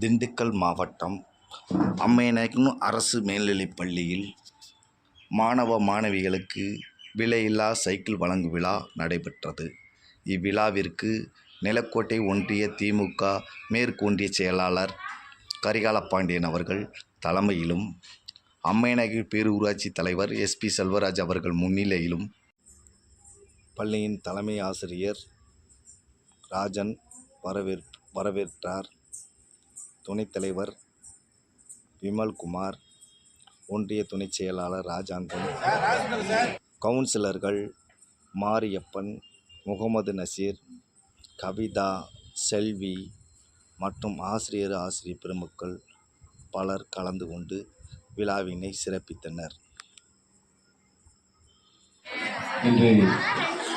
திண்டுக்கல் மாவட்டம் அம்மையநாயக்கன் அரசு மேல்நிலைப் பள்ளியில் மாணவ மாணவிகளுக்கு விலையில்லா சைக்கிள் வழங்கும் விழா நடைபெற்றது. இவ்விழாவிற்கு நிலக்கோட்டை ஒன்றிய திமுக மேற்கொன்றிய செயலாளர் செயலாளர் கரிகாலப்பாண்டியன் அவர்கள் தலைமையிலும் அம்மையநாயகி பேரூராட்சி தலைவர் எஸ்பி செல்வராஜ் அவர்கள் முன்னிலையிலும் பள்ளியின் தலைமை ஆசிரியர் ராஜன் வரவேற் வரவேற்றார். துணைத் தலைவர் விமல்குமார் ஒன்றிய துணைச் செயலாளர் ராஜாங்கம் கவுன்சிலர்கள் மாரியப்பன் முகமது நசீர் கவிதா செல்வி மற்றும் ஆசிரியர் ஆசிரியர் பெருமக்கள் பலர் கலந்து கொண்டு விழாவினை சிறப்பித்தனர். இன்று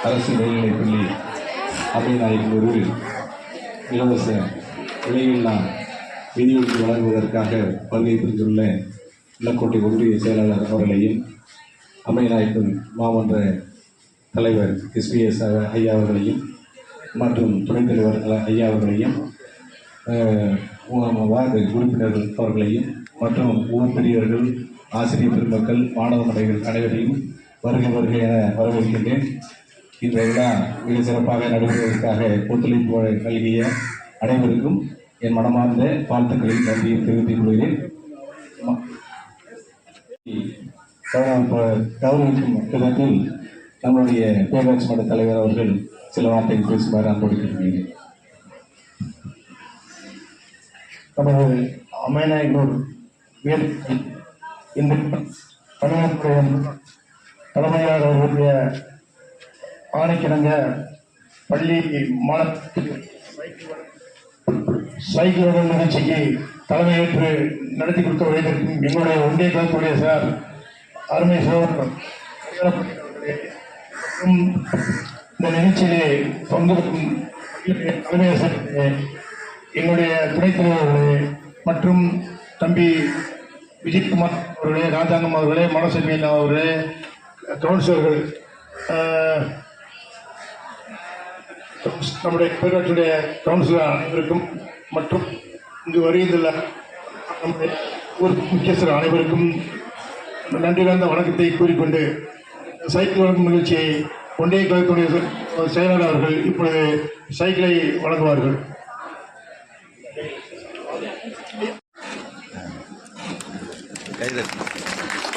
அரசு மேல்நிலைப்பள்ளி அம்மைநாயக்கனூரில் இலவச விலையில்லா மிதிவண்டி வழங்குவதற்காக வருகை புரிந்துள்ள நிலக்கோட்டை ஒன்றிய செயலாளர் அவர்களையும் அம்மைநாயக்கன் மாமன்ற தலைவர் எஸ்பிஎஸ் ஐயா அவர்களையும் மற்றும் துணைத் தலைவர் ஐயா அவர்களையும் வார்டு உறுப்பினர்கள் அவர்களையும் மற்றும் ஊர் பெரியவர்கள் ஆசிரியர் பெருமக்கள் மாணவ மடைகள் அனைவரையும் வருகை வருகை என வரவேற்கின்றேன். இந்த விழா மிக சிறப்பாக நடைபெறுவதற்காக ஒத்துழைப்பு நல்கிய அனைவருக்கும் என் மனமார்ந்த வாழ்த்துக்களை நன்றியை தெரிவித்துக் கொள்கிறேன். கௌரவிக்கும் விதத்தில் நம்முடைய பேரூராட்சி மன்ற தலைவர் அவர்கள் சில வார்த்தைகள் பேசுமாறு அன்போடு கேட்கிறேன் நமது அம்மைநாயகனூர் இந்த பணியாற்றுடைய தலைமையாளர் அவர்களுடைய ஆணைக்கிணங்க பள்ளி மாணவ சைக்கிளுடன் நிகழ்ச்சிக்கு தலைமையேற்று நடத்தி கொடுத்த வைத்திருக்கும் எங்களுடைய ஒன்றிய கலத்துடைய சார் அருமை சோதரர் இந்த நிகழ்ச்சியிலே பங்கெடுக்கும் தலைமை ஆசிரியர்களே, எங்களுடைய துணைத் தலைவர்களே மற்றும் தம்பி விஜயகுமார் அவர்களே ராஜாங்கம் அவர்களே மனோசெல்வியன் அவர்களே கவுன்சிலர்கள் நம்முடைய பேரூராட்சியுடைய கவுன்சிலர் அனைவருக்கும் மற்றும் இங்கு வருகின்ற நம்முடைய ஊர் முக்கியஸ்தர் அனைவருக்கும் நன்றி கலந்த வணக்கத்தை கூறிக்கொண்டு சைக்கிள் வழங்கும் நிகழ்ச்சியை ஒன்றிய கழகத்துடைய செயலாளர் அவர்கள் இப்பொழுது சைக்கிளை வழங்குவார்கள். கையில்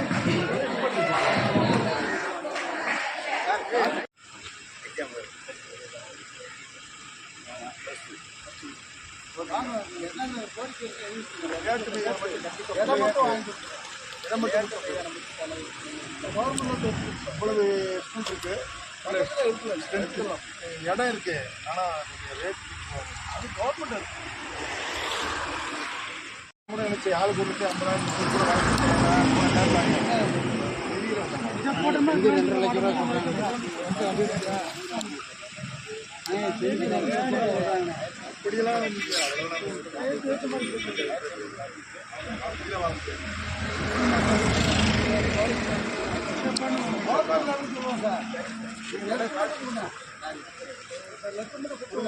விழ வண்டி இவ்வளவு ஸ்கூல் இருக்கு இடம் இருக்கு ஆனா ரேட் அது கவர்மெண்ட் இருக்கு நினைச்சு ஆள் கொடுத்து ஐம்பதாயிரம்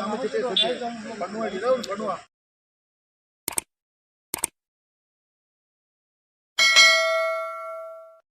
முப்பது பண்ணுவான் ஏதாவது பண்ணுவான்